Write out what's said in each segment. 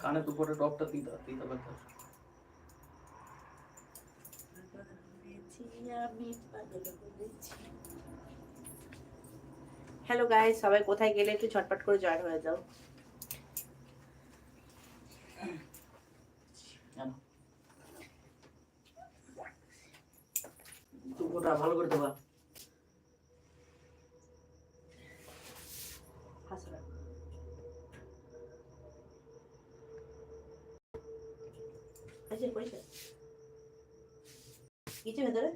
কানে দুপুরে ডবটা দিতে দিতে পারতো হ্যালো গাইস সবাই কোথায় গেলে একটু ছটপট করে জয়েন হয়ে যাও জানো দুপুরটা ভালো করে দেবা হাসো না। আচ্ছা, পরিষ্কার। কিছু ভেতরে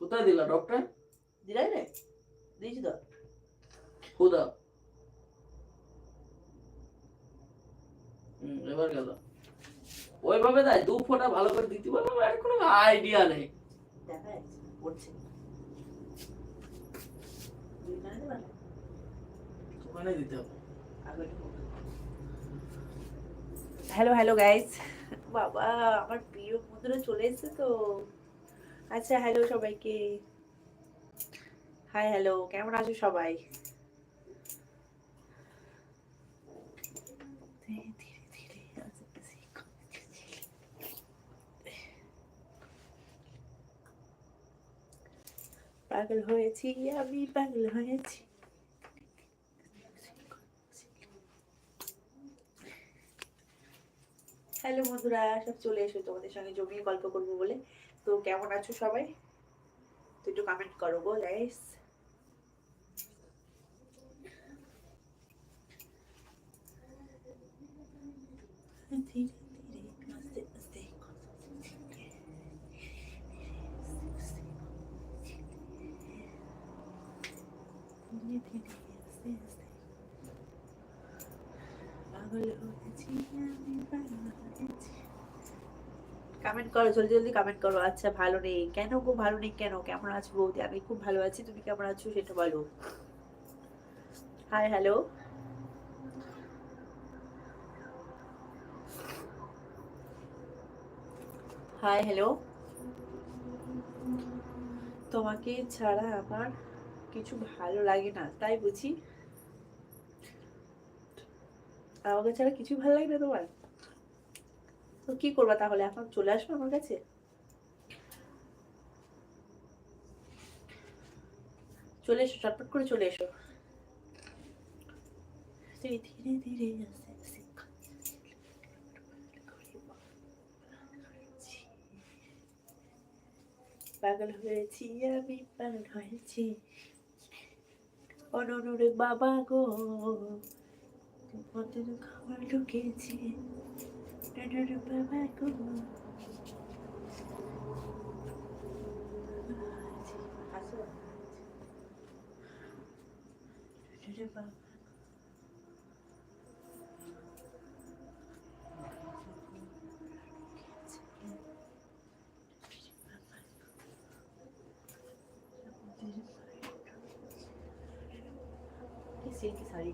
কোথায় দিলা ডবটা দিলাই রে দিয়েছি তো খুদা হুম এবার গেল ওইভাবে দেয় দু ফোঁটা ভালো করে দিতে পারলাম আর কোনো আইডিয়া নেই। হ্যালো হ্যালো গাইস বাবা আমার প্রিয় বন্ধুরা চলে এসেছে তো। আচ্ছা হ্যালো সবাইকে। হাই হ্যালো কেমন আছো সবাই ধীরে ধীরে ধীরে আস্তে আস্তে পাগল হয়েছি আমি, পাগল হয়েছি। হ্যালো বন্ধুরা, সব চলে এসো, তোমাদের সঙ্গে জমিয়ে গল্প করব বলে। তো কেমন আছো সবাই? তো একটু কমেন্ট করো গো ধীরে ধীরে আস্তে আস্তে ধীরে ধীরে আস্তে আস্তে পাগল হয়েছি আমি পাগল হয়েছি কমেন্ট করো, জলদি জলদি কমেন্ট করো। আচ্ছা ভালো নেই। কেন গো, ভালো নেই কেন? কেমন আছো বৌদি? আমি খুব ভালো আছি। তুমি কেমন আছো সেটা বলো। হাই হ্যালো হাই হ্যালো তোমাকে ছাড়া আমার কিছু ভালো লাগে না। তাই বুঝি আমাকে ছাড়া কিছু ভালো লাগে না তোমার? তো কি করবা তাহলে? এখন চলে আসবে আমার কাছে? চলে এসো, চটপট করে চলে এসো। ধীরে ধীরে ধীরে পাগল হয়েছি আমি, পাগল হয়েছি। অনুরে বাবা গো। তোমাদের খাবার ঢুকেছি বাবা গো বাবা কি silky sari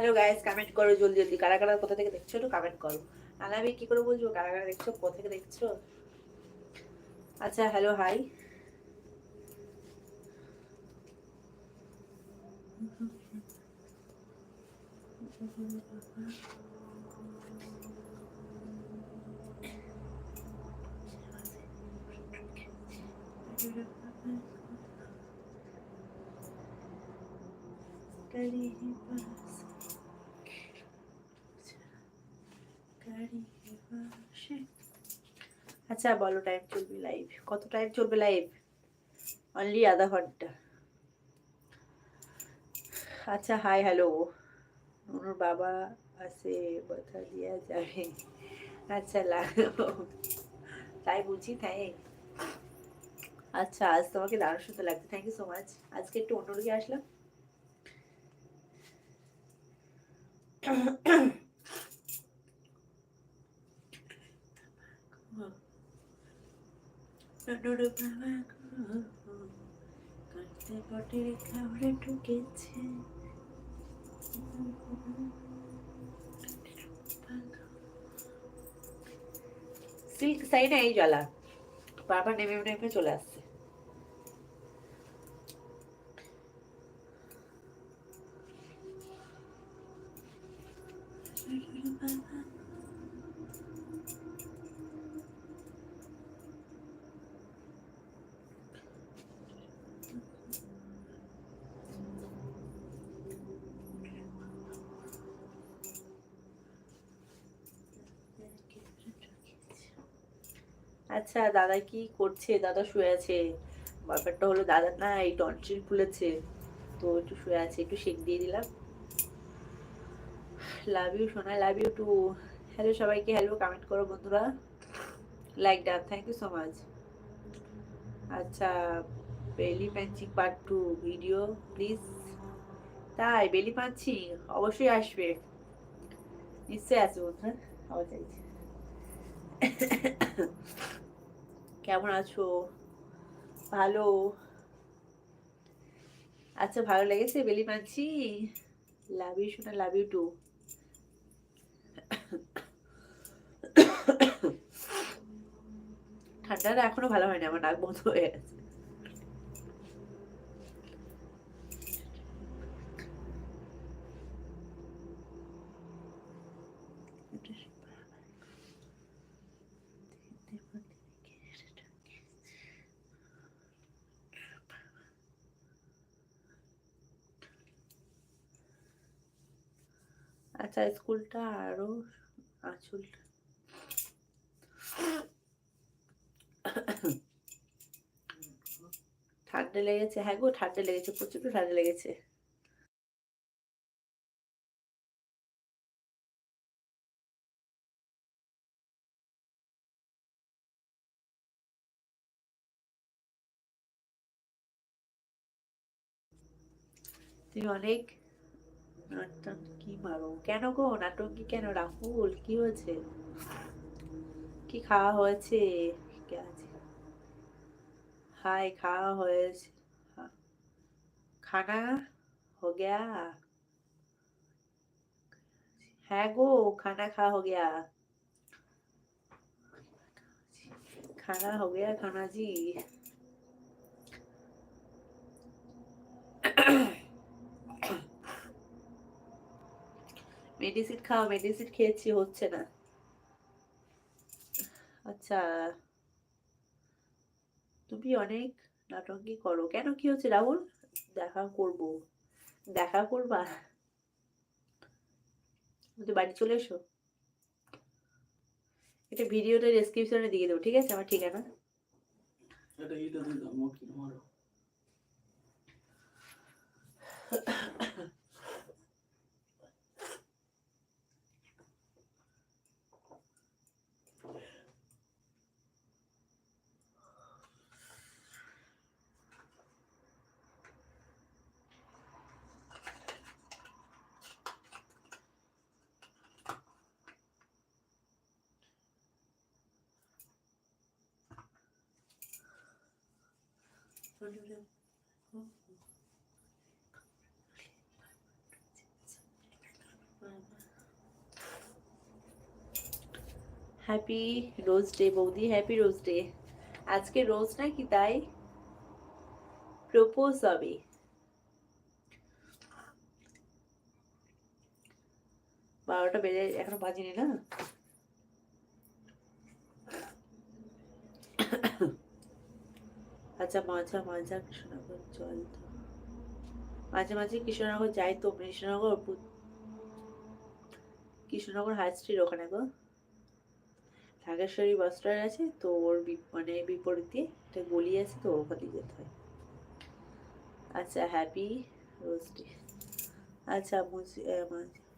hello guys comment করো জলদি জলদি। কারা কারা কোথা থেকে দেখছ একটু কমেন্ট করো। নাহলে আমি কি করে বলব কারা কারা দেখছ? কোথা থেকে দেখছ? আচ্ছা হ্যালো হাই আচ্ছা বলো টাইম চলবে লাইভ কত টাইম চলবে লাইভ অনলি আধা ঘণ্টা। আচ্ছা হাই হ্যালো ওর বাবা আছে, কথা দেওয়া যাবে। আচ্ছা লাগো তাই বুঝি তাই আচ্ছা আজ তোমাকে দারুণ সুন্দর লাগছে। থ্যাংক ইউ সো মাচ আজকে একটু অন্যদিকে আসলাম। ঢুকেছে সিল্ক সাইডে এই জ্বালা। বারবার নেমে নেমে চলে আসছে। আচ্ছা দাদা কি করছে? দাদা শুয়ে আছে। ব্যাপারটা হলো দাদা না এই টনসিল খুলেছে। তো একটু শুয়ে আছে, একটু শেক দিয়ে দিলাম। লাভ ইউ সোনা লাভ ইউ টু হ্যালো সবাইকে হ্যালো কমেন্ট করো বন্ধুরা। Like done thank you so much আচ্ছা belly punching part two video please তাই বেলি পাচ্ছি অবশ্যই আসবে। নিশ্চয়ই আসবে বন্ধুরা, আবার চাইছি। কেমন আছো? ভালো। আচ্ছা ভালো লেগেছে বেলি মাছি? লাভ ইউ শোনা লাভ ইউ টু ঠান্ডাটা এখনও ভালো হয়নি, আমার নাক বন্ধ হয়ে গেছে। আচ্ছা স্কুলটা আরও আঁচলটা ঠান্ডা লেগেছে। হ্যাঁ গো, ঠান্ডা লেগেছে প্রচুর ঠান্ডা লেগেছে। তুই অনেক নাটক কি মারো কেন গো নাটকি কেন রাহুল কি হয়েছে কি খাওয়া হয়েছে কে আছে হাই খাওয়া হয়েছে হা- খানা हो गया है गो खाना खा हो गया खाना हो गया खाना जी মেডিসিন খাও মেডিসিন খেয়েছি, হচ্ছে না। আচ্ছা তুমি অনেক নাটকই করো। কেন কি হচ্ছে, রাহুল? দেখা করব। দেখা করবা? তুমি বাড়ি চলে এসো। এটা ভিডিওটা ডেসক্রিপশনে দিয়ে দেবো, ঠিক আছে? আমার ঠিকানা। এটা হ্যাপি রোজ ডে বৌদি। হ্যাপি রোজ ডে আজকে রোজ নাকি তাই? প্রপোজ হবে। বারোটা বেজে এখনও বাজিনি না? আচ্ছা মাঝা মাঝা কৃষ্ণনগর জল মাঝে মাঝে কৃষ্ণনগর যাই তো কৃষ্ণনগর কৃষ্ণনগর হাই স্ট্রিট ওখানে গো? ঢাকেশ্বরী বাস স্ট্যান্ড আছে, তো ওর মানে বিপরীতে একটা গলি আছে, তো ওখান দিয়ে যেতে হয়। আচ্ছা হ্যাপি রোজ ডে আচ্ছা মুজি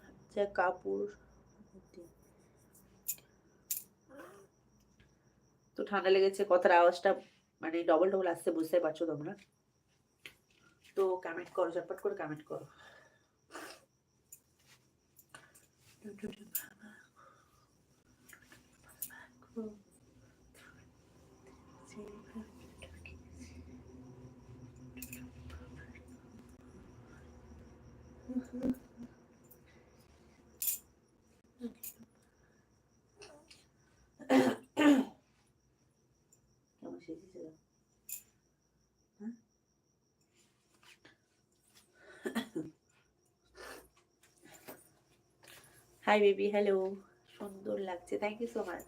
আচ্ছা কাপড় তো ঠান্ডা লেগেছে, কথার আওয়াজটা মানে ডবল ডবল আসছে বুঝতে পারছ তোমরা? তো কমেন্ট করো, ঝটপট করে কমেন্ট করো। সেজেছে দাও হ্যাঁ? হাই বেবি হ্যালো সুন্দর লাগছে। Thank you so much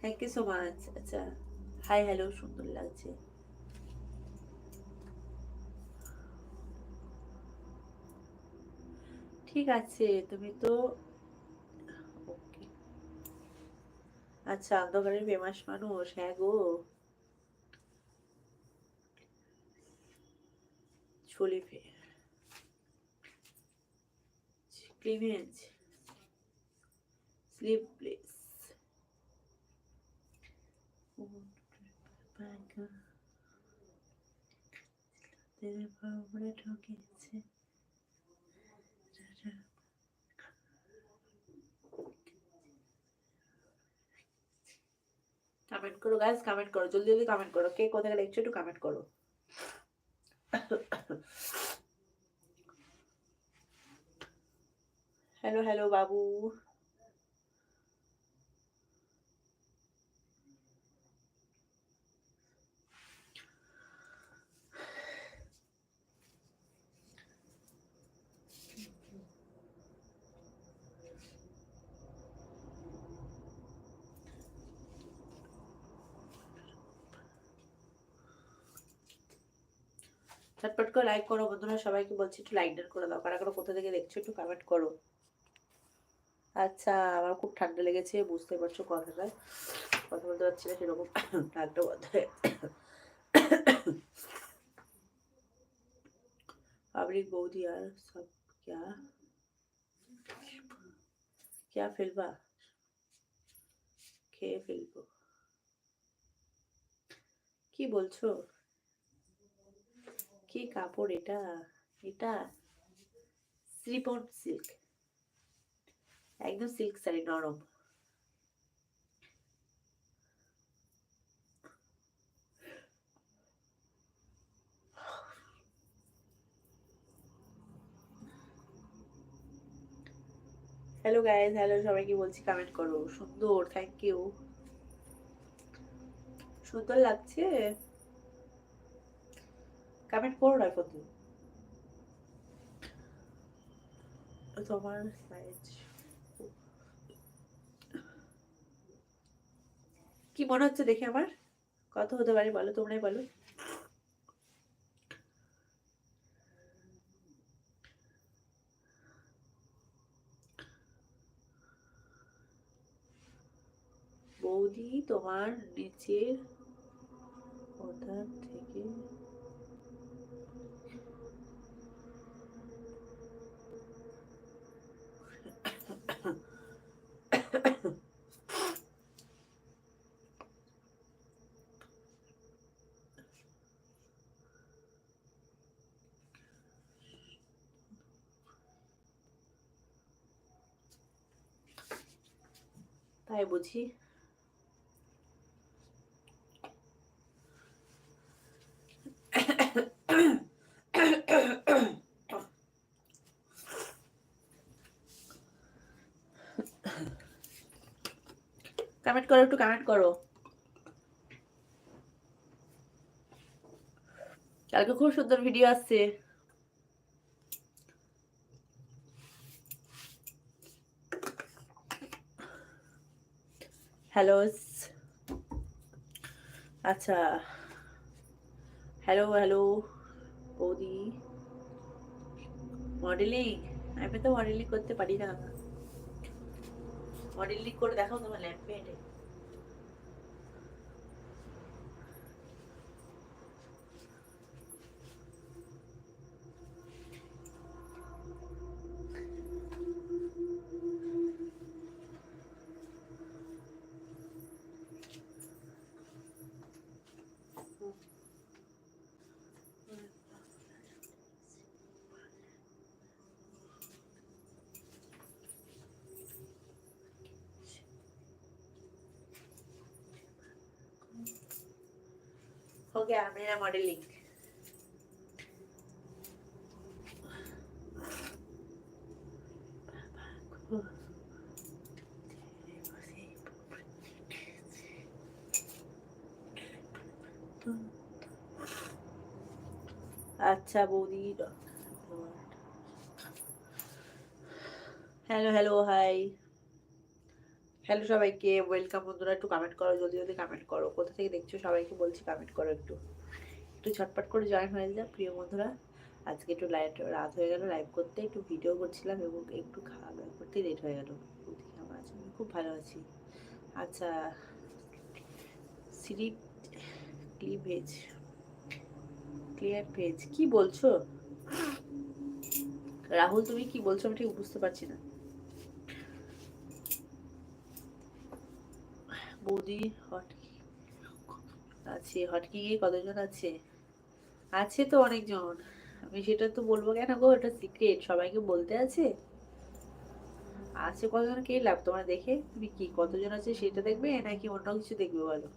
thank you so much আচ্ছা হাই, হ্যালো, সুন্দর লাগছে। ঠিক আছে, তুমি তো আচ্ছা অন্ধকারের ফেমাস মানুষ হ্যাঁ গো। ছলিফে ঠকেছে কমেন্ট করো গাইস কমেন্ট করো, জলদি জলদি কমেন্ট করো, কে কোথায় দেখছ একটু কমেন্ট করো। হ্যালো হ্যালো বাবু। ঝটপট করে লাইক করো বন্ধুরা সবাইকে বলছি একটু লাইক ডান করে দাও কারা কারা কোথা থেকে দেখছো একটু কমেন্ট করো আচ্ছা আমার খুব ঠান্ডা লেগেছে বুঝতে পারছো কথাটা কথা বলতে পারছি না সেরকম ঠান্ডা বন্ধ হয়ে পাবলিক বৌদি আর সব क्या क्या ফেলবা খেয়ে ফেলবো কি বলছো কি কাপড় এটা এটা স্লিপন সিল্ক একদম সিল্ক শাড়ি, নরম। হ্যালো গাইজ হ্যালো সবাইকে বলছি কমেন্ট করো। সুন্দর থ্যাংক ইউ সুন্দর লাগছে। কমেন্ট করো না কত তোমার কি মনে হচ্ছে দেখে আমার? কত হতে পারে বলো, তোমরাই বলো। বৌদি, তোমার নিচের ওটা থেকে তাই বুঝি কমেন্ট করো, একটু কমেন্ট করো। কালকে খুব সুন্দর ভিডিও আসছে। হ্যালো আচ্ছা। হ্যালো হ্যালো বৌদি। মডেলিং আমি তো মডেলিং করতে পারি না। মডেলিং করে দেখাও তোমার ল্যাম্পে হেঁটে ওকে আমিনা মডেলিং আচ্ছা বৌদি হ্যালো হ্যালো হাই হ্যালো সবাইকে ওয়েলকাম বন্ধুরা, একটু কমেন্ট করো, জলদি জলদি কমেন্ট করো। কোথা থেকে দেখছ সবাইকে বলছি কমেন্ট করো একটু। একটু ঝটপট করে জয়েন হয়ে যা প্রিয় বন্ধুরা। আজকে একটু লাইট রাত হয়ে গেল লাইভ করতে একটু ভিডিও করছিলাম এবং একটু খাওয়া দাওয়া করতে লেট হয়ে গেল। আছে খুব ভালো আছি। আচ্ছা সিরি ক্লিভেজ ক্লিয়ার পেজ কি বলছো? রাহুল, তুমি কি বলছো? আমি ঠিক বুঝতে পারছি না। বৌদি হটকি আছে, হটকি গিয়ে কতজন আছে? আছে তো অনেকজন। আমি সেটা তো বলব কেন গো? এটা সিক্রেট সবাইকে বলতে আছে। আছে কতজন কে লাভ? তোমার দেখে? তুমি কি কতজন আছে সেটা দেখবে নাকি অন্য কিছু দেখবে বলো?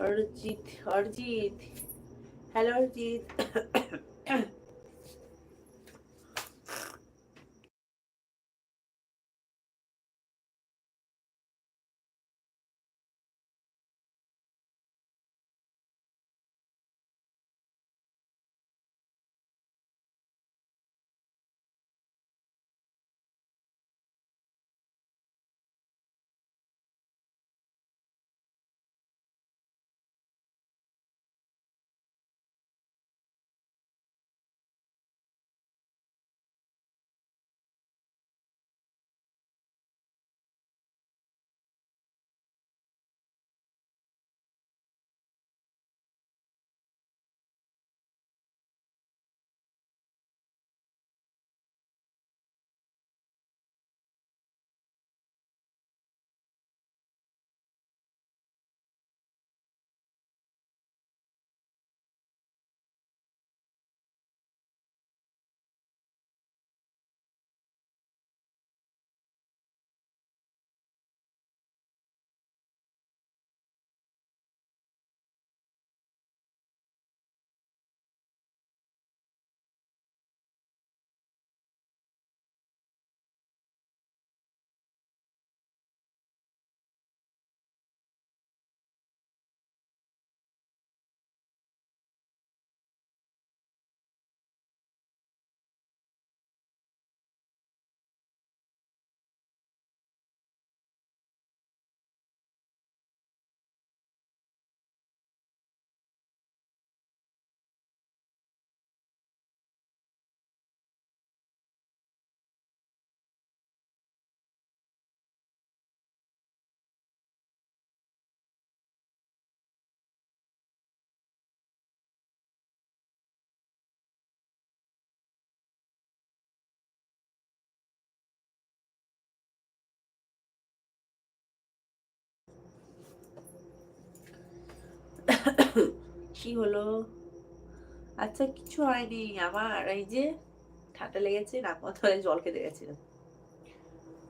অরিজিৎ অরিজিৎ হ্যালো অরিজিৎ কি হলো? আচ্ছা কিছু হয়নি। আমার এই যে ঠান্ডা লেগেছে নাক মাথায় জল খেতে গেছিলাম।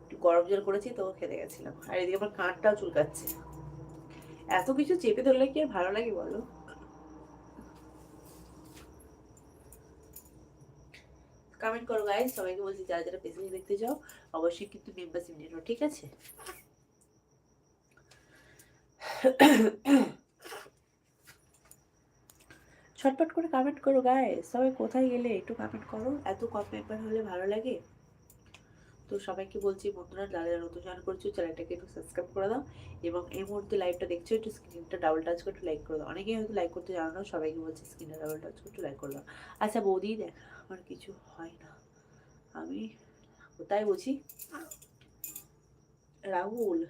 একটু গরম জল করেছি তো খেতে গেছিলাম। আর এদিকে আমার কাঁটটাও চুলকাচ্ছে। এত কিছু চেপে ধরলে কি আর ভালো লাগে বলো? কমেন্ট করো গাইজ সবাইকে বলছি, যারা যারা পেছনে দেখতে যাও অবশ্যই কিন্তু মেম্বারশিপ নিয়ে ঠিক আছে? ছটপট করে কমেন্ট করো গায়ে সবাই কোথায় গেলে একটু কমেন্ট করো? এত কম মেম্বার হলে ভালো লাগে? তো সবাইকে বলছি, বন্ধুরা, যারা নতুন জয়েন করছ চ্যানেলটাকে একটু সাবস্ক্রাইব করে দাও এবং এই মুহূর্তে লাইভটা দেখছ, একটু স্ক্রিনটা ডাবল টাচ করে একটু লাইক করে দাও। অনেকেই হয়তো লাইক করতে জানো না, সবাইকে বলছি স্ক্রিনটা ডাবল টাচ করে একটু লাইক করে দাও। আচ্ছা বৌদি, দেখ, আমার কিছু হয় না। আমি কোথায় বলছি? রাহুল।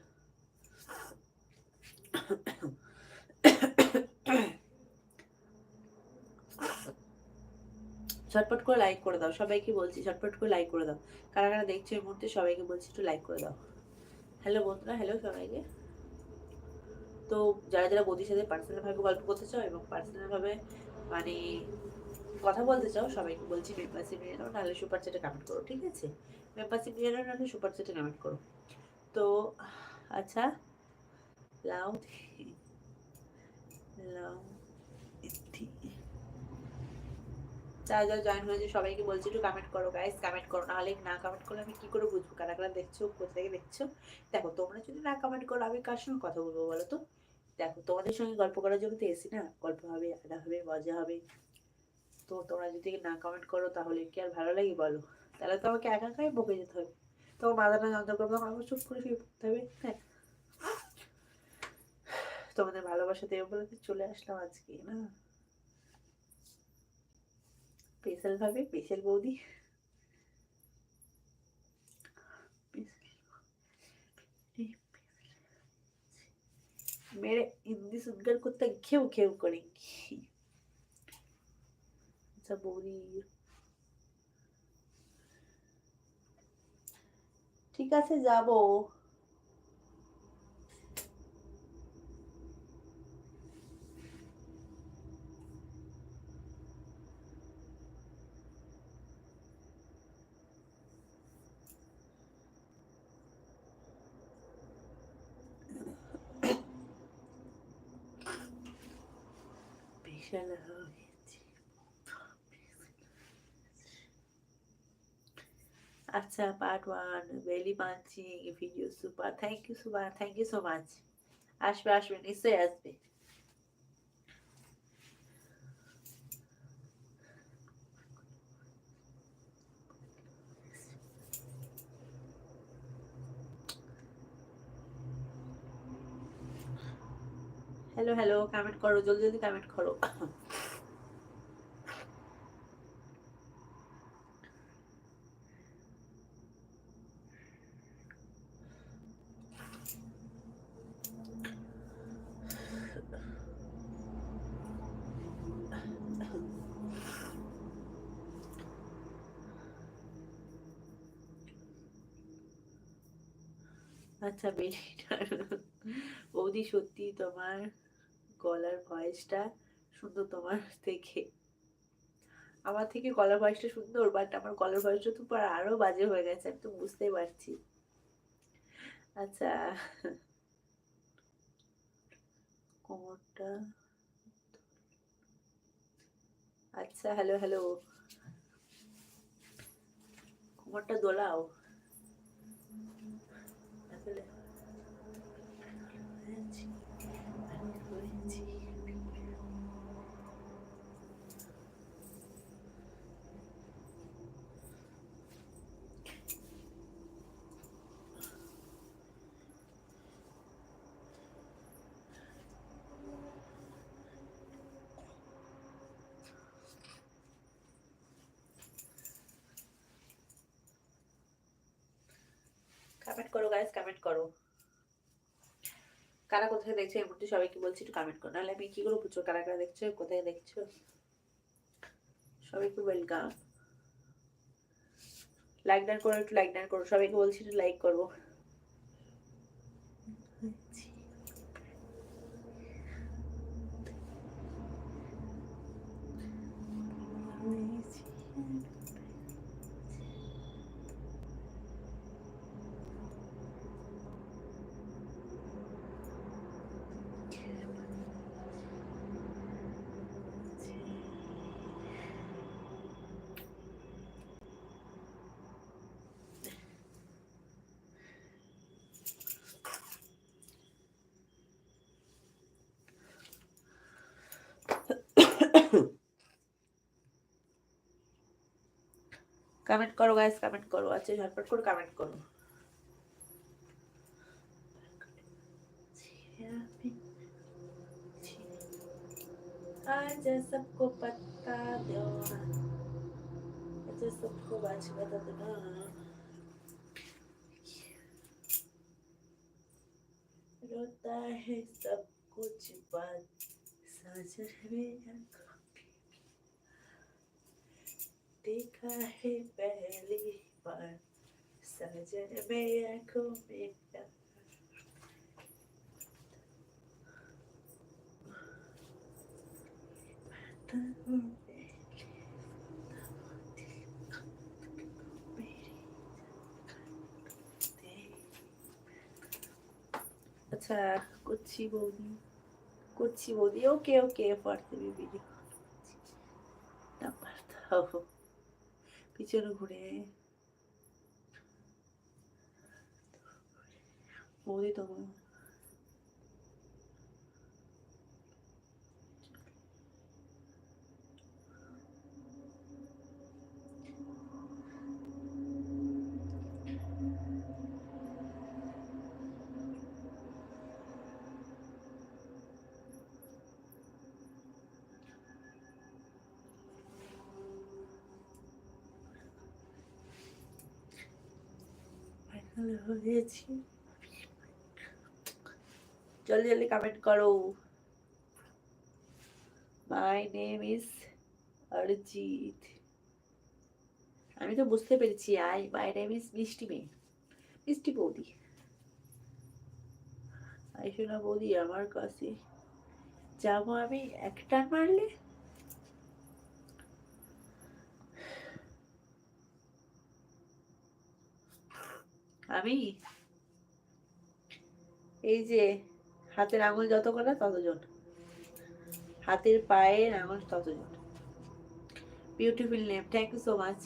ঝটপট করে লাইক করে দাও, সবাইকে বলছি ঝটপট করে লাইক করে দাও। কারা কারা দেখছ এই মুহূর্তে সবাইকে বলছি একটু লাইক করে দাও। হ্যালো বন্ধুরা হ্যালো সবাইকে। তো যারা যারা বৌদির সাথে পার্সোনালভাবে গল্প করতে চাও এবং পার্সোনালভাবে মানে কথা বলতে চাও, সবাইকে বলছি মেম্বারশিপ নিয়ে নাও, নাহলে সুপার চ্যাটে কমেন্ট করো, ঠিক আছে? মেম্বারশিপ নিয়ে নাও, নাহলে সুপার চ্যাটে কমেন্ট করো। তো আচ্ছা লাউ লাউ যারা যারা জয়েন হয়েছে, সবাইকে বলছি একটু কমেন্ট করো গাইস কমেন্ট করো। নাহলে না কমেন্ট করলে আমি কি করে বুঝব? কারা কারা দেখছ? কোথা থেকে দেখছ? দেখো, তোমরা যদি না কমেন্ট করো, আমি কার সঙ্গে কথা বলব বলো তো? দেখো, তোমাদের সঙ্গে গল্প করার জন্য তো এসি না? গল্প হবে, আড্ডা হবে, মজা হবে। তো তোমরা যদি না কমেন্ট করো, তাহলে কি আর ভালো লাগে বলো? তাহলে তো আমাকে একা একাই বকে যেতে হবে। তোমার মাথাটা যন্ত্র করব আমাকে চুপ করে শুয়ে পড়তে হবে। হ্যাঁ। তোমাদের ভালোবাসা দেবো বলে চলে আসলাম আজকে, না? স্পেশাল ভাবে স্পেশাল বৌদি मेरे हिंदी सुनकर कुत्ता घेव घेव करेंगी अच्छा বৌদি ঠিক আছে যাব আচ্ছা part one belly punching video super thank you super thank you so much আসবে আসবে নিশ্চয়ই আসবে হ্যালো হ্যালো কমেন্ট করো, জলদি জলদি কমেন্ট করো. আচ্ছা বেরিটার বৌদি, সত্যি তোমার গলার ভয়েসটা সুন্দর তোমার থেকে। আমার থেকে গলার ভয়েসটা সুন্দর বাট আমার গলার ভয়েসটা তো পর আরও বাজে হয়ে গেছে, আমি তো বুঝতেই পারছি। আচ্ছা কোমরটা। আচ্ছা হ্যালো হ্যালো কোমরটা দোলাও। হয়েছি। কমেন্ট করো গাইস কমেন্ট করো কারা কোথায় দেখছে, এই মুহূর্তে সবাইকে বলছি একটু কমেন্ট করো। নাহলে আমি কি করে বুঝছ কারা কারা দেখছ, কোথায় দেখছ? সবাইকে ওয়েলকাম লাইক ডান করো, একটু লাইক ডান করো, সবাইকে বলছি একটু লাইক করব। কমেন্ট করো গাইস কমেন্ট করো আচ্ছা ঝটপট করে কমেন্ট করো आज सबको पता दो आज सबको बाज बता दो रोता है सब कुछ बात साजर में देखा है पहली बार सजन में आंखों में प्यार আচ্ছা করছি বৌদি করছি বৌদি ওকে ওকে পড়তে ভিডিও নাম্বার দাও পিছনে ঘুরে বৌদি তোমার ফাইনাল হয়েছি। জলদি জলদি কমেন্ট করো। মাই নেম ইজ অরিজিৎ আমি তো বুঝতে পেরেছি আই মাই নেম ইজ মিষ্টি মেয়ে। মিষ্টি বৌদি। আইসোনা বৌদি, আমার কাছে যাব আমি একটা মারলে? আমি? এই যে হাতের আঙুল যত কটা ততজন। হাতের পায়ের আঙুল ততজন। Beautiful name thank you so much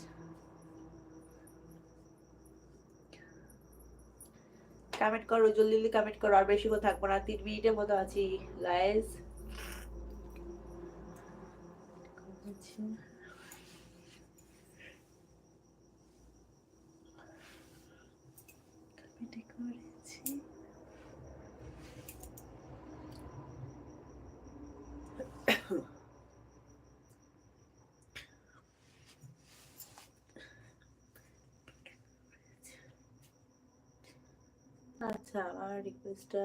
comment করো জলদি জলদি কমেন্ট করো আর বেশি কথা থাকব না। তিন মিনিটের মতো আছি গাইস কমেন্ট করেছি আচ্ছা আমার রিকোয়েস্টটা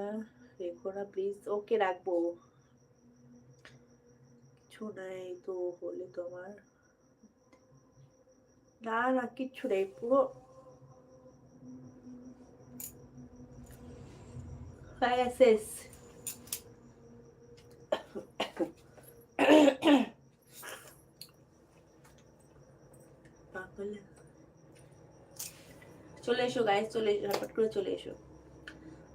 রেখো না প্লিজ ওকে রাখব। কিছু নাই তো হলে তো আমার না না, কিচ্ছু নেই, পুরো শেষ চলে এসো গাইস চলে এসো ঝটপট করে চলে এসো।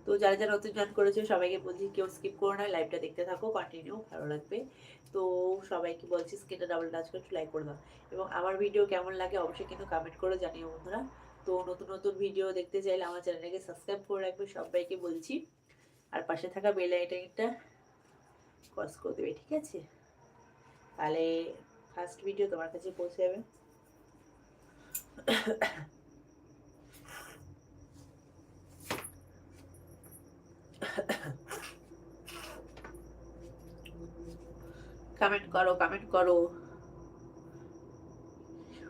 তো যারা যারা নতুন জয়েন করেছে, সবাইকে বলছি কেউ স্কিপ করো না লাইভটা দেখতে থাকো কন্টিনিউ ভালো লাগবে। তো সবাইকে বলছি স্ক্রিনটা ডাবল টাচ করে লাইক করে দাও। এবং আমার ভিডিও কেমন লাগে অবশ্যই কিন্তু কমেন্ট করে জানিও বন্ধুরা। তো নতুন নতুন ভিডিও দেখতে চাইলে আমার চ্যানেলটাকে সাবস্ক্রাইব করে রাখবে, সবাইকে বলছি। আর পাশে থাকা বেল আইকনটা ক্রস করে দেবে, ঠিক আছে? তাহলে ফার্স্ট ভিডিও তোমার কাছে পৌঁছে যাবে। কমেন্ট করো কমেন্ট করো।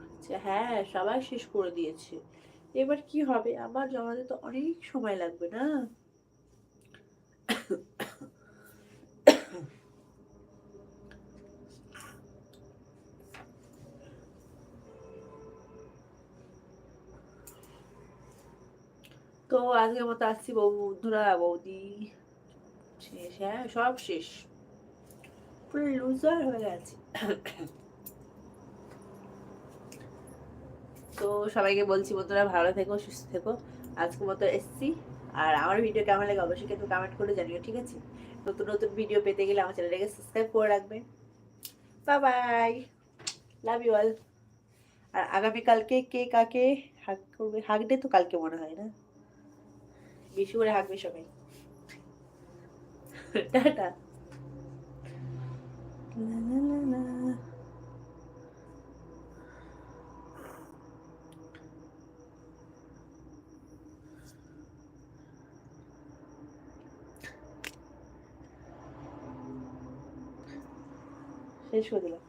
আচ্ছা, হ্যাঁ সবাই শেষ করে দিয়েছে। এবার কি হবে? আবার জমা দিতে অনেক সময় লাগবে না? তো আজকের মতো আসছি বন্ধুরা, বৌদি, শেষ হ্যাঁ সব শেষ। পুরো লুজার হয়ে গেছে। তো সবাইকে বলছি, বন্ধুরা, ভালো থেকো, সুস্থ থেকো। আজকের মতো এসছি। আর আমার ভিডিও কেমন লাগে অবশ্যই কিন্তু কমেন্ট করে জানিও, ঠিক আছে? নতুন নতুন ভিডিও পেতে গেলে আমার চ্যানেলটাকে সাবস্ক্রাইব করে রাখবেন bye bye love you all আর আগামীকালকে কে কাকে হাক করবে? হাক ডে তো কালকে মনে হয় না। বেশি করে হাঁকবে সবাই টাটা লা লা লা লা। শেষ করে দিলাম